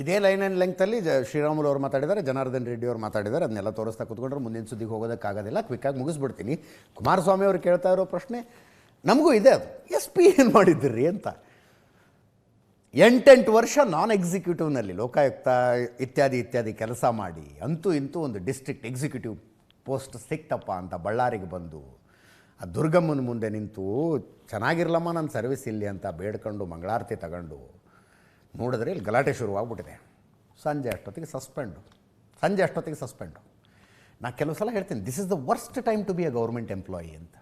ಇದೇ line and ಲೆಂಗ್ತಲ್ಲಿ Sriramulu ಅವರು ಮಾತಾಡಿದ್ದಾರೆ, ಜನಾರ್ದನ್ ರೆಡ್ಡಿ ಅವರು ಮಾತಾಡಿದ್ದಾರೆ, ಅದನ್ನೆಲ್ಲ ತೋರಿಸ್ತಾ ಕೂತ್ಕೊಂಡ್ರೆ ಮುಂದಿನ ಸುದ್ದಿಗೆ ಹೋಗೋದಕ್ಕಾಗೋದಿಲ್ಲ. ಕ್ವಿಕ್ಕಾಗಿ ಮುಗಿಸ್ಬಿಡ್ತೀನಿ. ಕುಮಾರಸ್ವಾಮಿ ಅವರು ಕೇಳ್ತಾ ಇರೋ ಪ್ರಶ್ನೆ, ನಮಗೂ ಇದೆ ಅದು. ಎಸ್ ಪಿ ಏನು ಮಾಡಿದ್ದೀರಿ ಅಂತ. ಎಂಟೆಂಟು ವರ್ಷ ನಾನ್ ಎಕ್ಸಿಕ್ಯೂಟಿವ್ನಲ್ಲಿ ಲೋಕಾಯುಕ್ತ, ಇತ್ಯಾದಿ ಇತ್ಯಾದಿ ಕೆಲಸ ಮಾಡಿ, ಅಂತೂ ಇಂತೂ ಒಂದು ಡಿಸ್ಟ್ರಿಕ್ಟ್ ಎಕ್ಸಿಕ್ಯೂಟಿವ್ ಪೋಸ್ಟ್ ಸಿಕ್ತಪ್ಪ ಅಂತ ಬಳ್ಳಾರಿಗೆ ಬಂದು, ಆ ದುರ್ಗಮ್ಮನ ಮುಂದೆ ನಿಂತು, ಚೆನ್ನಾಗಿರಲಮ್ಮ ನನ್ನ ಸರ್ವಿಸ್ ಇಲ್ಲಿ ಅಂತ ಬೇಡ್ಕೊಂಡು ಮಂಗಳಾರತಿ ತಗೊಂಡು ನೋಡಿದ್ರೆ ಇಲ್ಲಿ ಗಲಾಟೆ ಶುರುವಾಗ್ಬಿಟ್ಟಿದೆ ಸಂಜೆ ಅಷ್ಟೊತ್ತಿಗೆ ಸಸ್ಪೆಂಡು ಸಂಜೆ ಅಷ್ಟೊತ್ತಿಗೆ ಸಸ್ಪೆಂಡು ನಾನು ಕೆಲವು ಸಲ ಹೇಳ್ತೀನಿ this is the worst time to be a government employee ಅಂತ.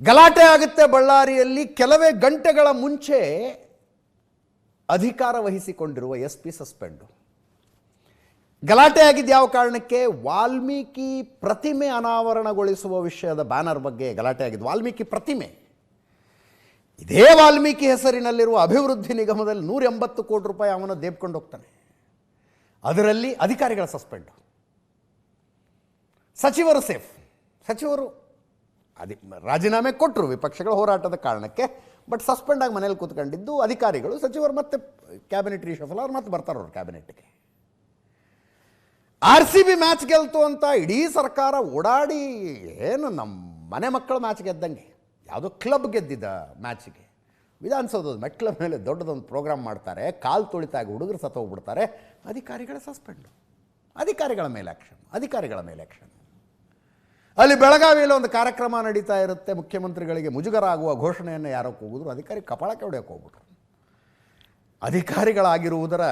ಗಲಾಟೆ ಆಗುತ್ತೆ ಬಳ್ಳಾರಿಯಲ್ಲಿ ಕೆಲವೇ ಗಂಟೆಗಳ ಮುಂಚೆ ಅಧಿಕಾರ ವಹಿಸಿಕೊಂಡಿರುವ ಎಸ್ ಪಿ ಸಸ್ಪೆಂಡು ಗಲಾಟೆ ಆಗಿದ್ದು ಯಾವ ಕಾರಣಕ್ಕೆ? ವಾಲ್ಮೀಕಿ ಪ್ರತಿಮೆ ಅನಾವರಣಗೊಳಿಸುವ ವಿಷಯದ ಬ್ಯಾನರ್ ಬಗ್ಗೆ ಗಲಾಟೆ ಆಗಿದ್ದು ವಾಲ್ಮೀಕಿ ಪ್ರತಿಮೆ. ಇದೇ ವಾಲ್ಮೀಕಿ ಹೆಸರಿನಲ್ಲಿರುವ ಅಭಿವೃದ್ಧಿ ನಿಗಮದಲ್ಲಿ ನೂರ ಎಂಬತ್ತು ಕೋಟಿ ರೂಪಾಯಿ ಅವನ ದೇಬ್ಕೊಂಡು ಹೋಗ್ತಾನೆ. ಅದರಲ್ಲಿ ಅಧಿಕಾರಿಗಳ ಸಸ್ಪೆಂಡ್. ಸಚಿವರು ಸೇಫ್. ಸಚಿವರು ಅದಿ ರಾಜೀನಾಮೆ ಕೊಟ್ಟರು ವಿಪಕ್ಷಗಳ ಹೋರಾಟದ ಕಾರಣಕ್ಕೆ, ಬಟ್ ಸಸ್ಪೆಂಡ್ ಆಗಿ ಮನೇಲಿ ಕೂತ್ಕೊಂಡಿದ್ದು ಅಧಿಕಾರಿಗಳು, ಸಚಿವರು ಮತ್ತೆ ಕ್ಯಾಬಿನೆಟ್ ರಿಶಫಲ್ ಅವ್ರು ಮತ್ತೆ ಬರ್ತಾರೆ ಅವ್ರು ಕ್ಯಾಬಿನೆಟ್ಗೆ. ಆರ್ ಸಿ ಬಿ ಮ್ಯಾಚ್ ಗೆಲ್ತು ಅಂತ ಇಡೀ ಸರ್ಕಾರ ಓಡಾಡಿ, ಏನು ನಮ್ಮ ಮನೆ ಮಕ್ಕಳು ಮ್ಯಾಚ್ ಗೆದ್ದಂಗೆ. ಯಾವುದೋ ಕ್ಲಬ್ ಗೆದ್ದಿದ್ದ ಮ್ಯಾಚಿಗೆ. ವಿಧಾನಸೌಧದ ಮೆಟ್ಲ ಮೇಲೆ ದೊಡ್ಡದೊಂದು ಪ್ರೋಗ್ರಾಮ್ ಮಾಡ್ತಾರೆ, ಕಾಲು ತುಳಿತಾಗಿ ಹುಡುಗರು ಸತ್ತೋಗ್ಬಿಡ್ತಾರೆ ಅಧಿಕಾರಿಗಳ ಸಸ್ಪೆಂಡು. ಅಧಿಕಾರಿಗಳ ಮೇಲೆ ಆ್ಯಕ್ಷನ್ ಅಧಿಕಾರಿಗಳ ಮೇಲೆ ಆ್ಯಕ್ಷನ್ ಅಲ್ಲಿ ಬೆಳಗಾವಿಯಲ್ಲಿ ಒಂದು ಕಾರ್ಯಕ್ರಮ ನಡೀತಾ ಇರುತ್ತೆ, ಮುಖ್ಯಮಂತ್ರಿಗಳಿಗೆ ಮುಜುಗರ ಆಗುವ ಘೋಷಣೆಯನ್ನು ಯಾರೋ ಕೂಗಿದ್ರು, ಅಧಿಕಾರಿ ಕಪಾಳಕ್ಕೆ ಹೊಡೆಯೋಕೆ ಹೋಗ್ಬಿಟ್ರು. ಅಧಿಕಾರಿಗಳಾಗಿರುವುದರ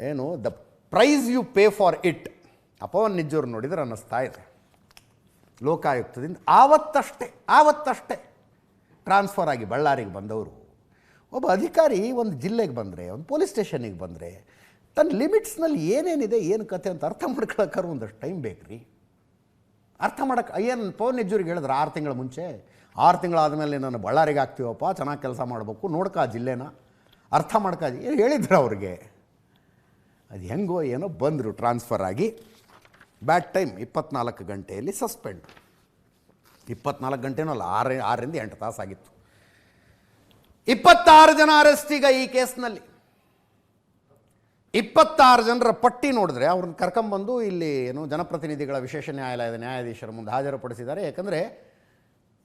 ಏನು, the price you pay for it. ಅಪವನ್ ನಿಜ್ಜೋರು ನೋಡಿದರೆ ಅನ್ನಿಸ್ತಾ ಇದೆ. ಲೋಕಾಯುಕ್ತದಿಂದ ಆವತ್ತಷ್ಟೇ ಆವತ್ತಷ್ಟೇ ಟ್ರಾನ್ಸ್ಫರ್ ಆಗಿ ಬಳ್ಳಾರಿಗೆ ಬಂದವರು. ಒಬ್ಬ ಅಧಿಕಾರಿ ಒಂದು ಜಿಲ್ಲೆಗೆ ಬಂದರೆ, ಒಂದು ಪೊಲೀಸ್ ಸ್ಟೇಷನಿಗೆ ಬಂದರೆ, ತನ್ನ ಲಿಮಿಟ್ಸ್ನಲ್ಲಿ ಏನೇನಿದೆ, ಏನು ಕತೆ ಅಂತ ಅರ್ಥ ಮಾಡ್ಕೊಳಕ್ಕಾರ ಒಂದಷ್ಟು ಟೈಮ್ ಬೇಕು ರೀ ಅರ್ಥ ಮಾಡೋಕ್ಕೆ ಏನು ಪವನ್ ಯಜ್ಜೂರಿಗೆ ಹೇಳಿದ್ರೆ ಆರು ತಿಂಗಳ ಮುಂಚೆ, ಆರು ತಿಂಗಳಾದಮೇಲೆ ನಾನು ಬಳ್ಳಾರಿಗೆ ಹಾಕ್ತೀವಪ್ಪ ಚೆನ್ನಾಗಿ ಕೆಲಸ ಮಾಡಬೇಕು, ನೋಡ್ಕ ಆ ಜಿಲ್ಲೆನ. ಅರ್ಥ ಮಾಡ್ಕ ಏನು ಹೇಳಿದ್ರು ಅವ್ರಿಗೆ. ಅದು ಹೆಂಗೋ ಏನೋ ಬಂದರು ಟ್ರಾನ್ಸ್ಫರ್ ಆಗಿ. ಬ್ಯಾಡ್ ಟೈಮ್ ಇಪ್ಪತ್ನಾಲ್ಕು ಗಂಟೆಯಲ್ಲಿ ಸಸ್ಪೆಂಡ್. ಇಪ್ಪತ್ನಾಲ್ಕು ಗಂಟೆನೂ ಅಲ್ಲ ಆರು, ಆರರಿಂದ ಎಂಟು ತಾಸಾಗಿತ್ತು. ಇಪ್ಪತ್ತಾರು ಜನ ಅರೆಸ್ಟ್ ಈಗ ಈ ಕೇಸ್ನಲ್ಲಿ. ಇಪ್ಪತ್ತಾರು ಜನರ ಪಟ್ಟಿ ನೋಡಿದ್ರೆ ಅವ್ರನ್ನ ಕರ್ಕೊಂಬಂದು ಇಲ್ಲಿ ಏನು ಜನಪ್ರತಿನಿಧಿಗಳ ವಿಶೇಷ ನ್ಯಾಯಾಲಯದ ನ್ಯಾಯಾಧೀಶರ ಮುಂದೆ ಹಾಜರುಪಡಿಸಿದ್ದಾರೆ. ಯಾಕಂದರೆ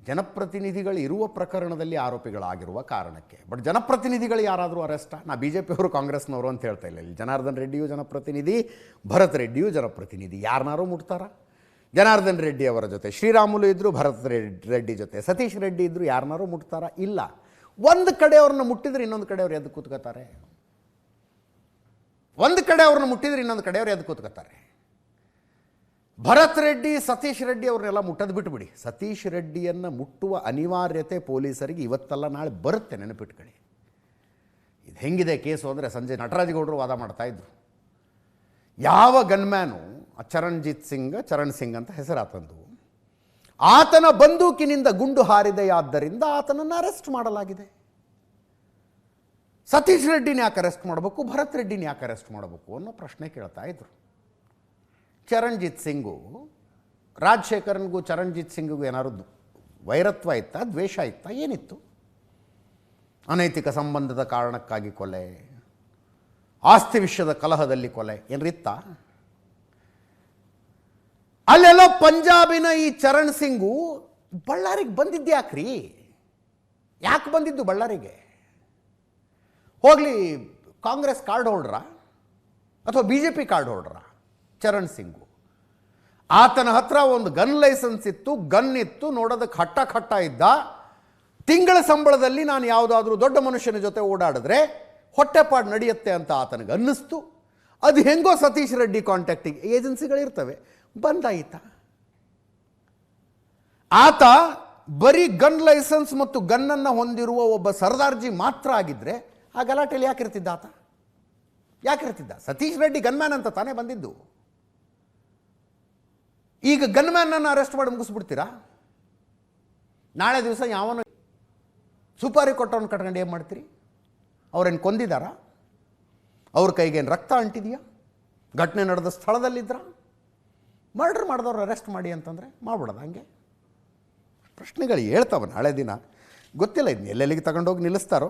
ಜನಪ್ರತಿನಿಧಿಗಳು ಇರುವ ಪ್ರಕರಣದಲ್ಲಿ ಆರೋಪಿಗಳಾಗಿರುವ ಕಾರಣಕ್ಕೆ. ಬಟ್ ಜನಪ್ರತಿನಿಧಿಗಳು ಯಾರಾದರೂ ಅರೆಸ್ಟಾ ನಾ ಬಿ ಜೆ ಪಿಯವರು ಕಾಂಗ್ರೆಸ್ನವರು ಅಂತ ಹೇಳ್ತಾ ಇಲ್ಲ. ಇಲ್ಲಿ ಜನಾರ್ದನ್ ರೆಡ್ಡಿಯು ಜನಪ್ರತಿನಿಧಿ, ಭರತ್ ರೆಡ್ಡಿಯು ಜನಪ್ರತಿನಿಧಿ. ಯಾರನ್ನಾರು ಮುಟ್ತಾರ? ಜನಾರ್ದನ್ ರೆಡ್ಡಿ ಅವರ ಜೊತೆ, ಶ್ರೀರಾಮುಲು ಇದ್ದರು ಭರತ್ ರೆಡ್ಡಿ ಜೊತೆ, ಸತೀಶ್ ರೆಡ್ಡಿ ಇದ್ದರು ಯಾರನ್ನಾರು ಮುಟ್ತಾರ? ಇಲ್ಲ. ಒಂದು ಕಡೆ ಅವ್ರನ್ನ ಮುಟ್ಟಿದ್ರೆ ಇನ್ನೊಂದು ಕಡೆ ಅವ್ರು ಎದ್ದು ಕೂತ್ಕೋತಾರೆ? ಒಂದು ಕಡೆ ಅವ್ರನ್ನ ಮುಟ್ಟಿದ್ರೆ ಇನ್ನೊಂದು ಕಡೆ ಅವ್ರು ಎದ್ದು ಕೂತ್ಕೋತಾರೆ? ಭರತ್ ರೆಡ್ಡಿ, ಸತೀಶ್ ರೆಡ್ಡಿ ಅವ್ರನ್ನೆಲ್ಲ ಮುಟ್ಟದ್ ಬಿಟ್ಬಿಡಿ. ಸತೀಶ್ ರೆಡ್ಡಿಯನ್ನು ಮುಟ್ಟುವ ಅನಿವಾರ್ಯತೆ ಪೊಲೀಸರಿಗೆ ಇವತ್ತಲ್ಲ ನಾಳೆ ಬರುತ್ತೆ ನೆನಪಿಟ್ಕೊಳ್ಳಿ. ಇದು ಹೆಂಗಿದೆ ಕೇಸು ಅಂದರೆ ಸಂಜೆ ನಟರಾಜಗೌಡರು ವಾದ ಮಾಡ್ತಾ ಇದ್ರು. ಯಾವ ಗನ್ಮ್ಯಾನು ಚರಣ್ಜಿತ್ ಸಿಂಗ್, ಚರಣ್ ಸಿಂಗ್ ಅಂತ ಹೆಸರಾತಂದು. ಆತನ ಬಂದೂಕಿನಿಂದ ಗುಂಡು ಹಾರಿದೆಯಾದ್ದರಿಂದ ಆತನನ್ನು ಅರೆಸ್ಟ್ ಮಾಡಲಾಗಿದೆ. ಸತೀಶ್ ರೆಡ್ಡಿನ ಯಾಕೆ ಅರೆಸ್ಟ್ ಮಾಡಬೇಕು, ಭರತ್ ರೆಡ್ಡಿನ ಯಾಕೆ ಅರೆಸ್ಟ್ ಮಾಡಬೇಕು ಅನ್ನೋ ಪ್ರಶ್ನೆ ಕೇಳ್ತಾ ಇದ್ರು. ಚರಣ್ಜಿತ್ ಸಿಂಗು, ರಾಜಶೇಖರನ್ಗೂ ಚರಣ್ಜಿತ್ ಸಿಂಗಿಗೂ ಏನಾದ್ರು ವೈರತ್ವ ಇತ್ತಾ, ದ್ವೇಷ ಇತ್ತಾ, ಏನಿತ್ತು? ಅನೈತಿಕ ಸಂಬಂಧದ ಕಾರಣಕ್ಕಾಗಿ ಕೊಲೆ, ಆಸ್ತಿ ವಿಷಯದ ಕಲಹದಲ್ಲಿ ಕೊಲೆ ಏನ್ರಿತ್ತ ಅಲ್ಲೆಲ್ಲ ಪಂಜಾಬಿನ ಈ ಚರಣ್ ಸಿಂಗು ಬಳ್ಳಾರಿಗೆ ಬಂದಿದ್ಯಾಕ್ರಿ ಯಾಕೆ ಬಂದಿದ್ದು ಬಳ್ಳಾರಿಗೆ? ಹೋಗಲಿ ಕಾಂಗ್ರೆಸ್ ಕಾರ್ಡ್ ಹೋಲ್ಡ್ರಾ? ಅಥವಾ ಬಿ ಜೆ ಪಿ ಕಾರ್ಡ್ ಹೋಲ್ಡ್ರಾ? ಚರಣ್ ಸಿಂಗು. ಆತನ ಹತ್ರ ಒಂದು ಗನ್ ಲೈಸೆನ್ಸ್ ಇತ್ತು, ಗನ್ ಇತ್ತು, ನೋಡೋದಕ್ಕೆ ಹಟ್ಟ ಖಟ್ಟ ಇದ್ದ. ತಿಂಗಳ ಸಂಬಳದಲ್ಲಿ ನಾನು ಯಾವುದಾದ್ರೂ ದೊಡ್ಡ ಮನುಷ್ಯನ ಜೊತೆ ಓಡಾಡಿದ್ರೆ ಹೊಟ್ಟೆಪಾಡು ನಡೆಯುತ್ತೆ ಅಂತ ಆತನಿಗೆ ಅನ್ನಿಸ್ತು. ಅದು ಹೆಂಗೋ ಸತೀಶ್ ರೆಡ್ಡಿ ಕಾಂಟ್ಯಾಕ್ಟಿಗೆ ಏಜೆನ್ಸಿಗಳಿರ್ತವೆ. ಬಂದಾಯಿತ. ಆತ ಬರೀ ಗನ್ ಲೈಸೆನ್ಸ್ ಮತ್ತು ಗನ್ನನ್ನು ಹೊಂದಿರುವ ಒಬ್ಬ ಸರ್ದಾರ್ಜಿ ಮಾತ್ರ ಆಗಿದ್ರೆ ಆ ಗಲಾಟೆಯಲ್ಲಿ ಯಾಕಿರ್ತಿದ್ದ ಆತ? ಯಾಕಿರ್ತಿದ್ದ? ಸತೀಶ್ ರೆಡ್ಡಿ ಗನ್ಮ್ಯಾನ್ ಅಂತ ತಾನೇ ಬಂದಿದ್ದು. ಈಗ ಗನ್ಮ್ಯಾನನ್ನು ಅರೆಸ್ಟ್ ಮಾಡಿ ಮುಗಿಸ್ಬಿಡ್ತೀರಾ? ನಾಳೆ ದಿವಸ ಯಾವನು ಸುಪಾರಿ ಕೊಟ್ಟವನು ಕಟ್ಕೊಂಡು ಏನು ಮಾಡ್ತೀರಿ? ಅವ್ರೇನು ಕೊಂದಿದಾರ? ಅವ್ರ ಕೈಗೇನು ರಕ್ತ ಅಂಟಿದೆಯಾ? ಘಟನೆ ನಡೆದ ಸ್ಥಳದಲ್ಲಿದ್ರಾ? ಮರ್ಡರ್ ಮಾಡಿದವ್ರು ಅರೆಸ್ಟ್ ಮಾಡಿ ಅಂತಂದರೆ ಮಾಡ್ಬಿಡೋದು ಹಂಗೆ. ಪ್ರಶ್ನೆಗಳು ಹೇಳ್ತಾವೆ ನಾಳೆ ದಿನ. ಗೊತ್ತಿಲ್ಲ ಇದನ್ನ ಎಲ್ಲೆಲ್ಲಿಗೆ ತಗೊಂಡೋಗಿ ನಿಲ್ಲಿಸ್ತಾರೋ?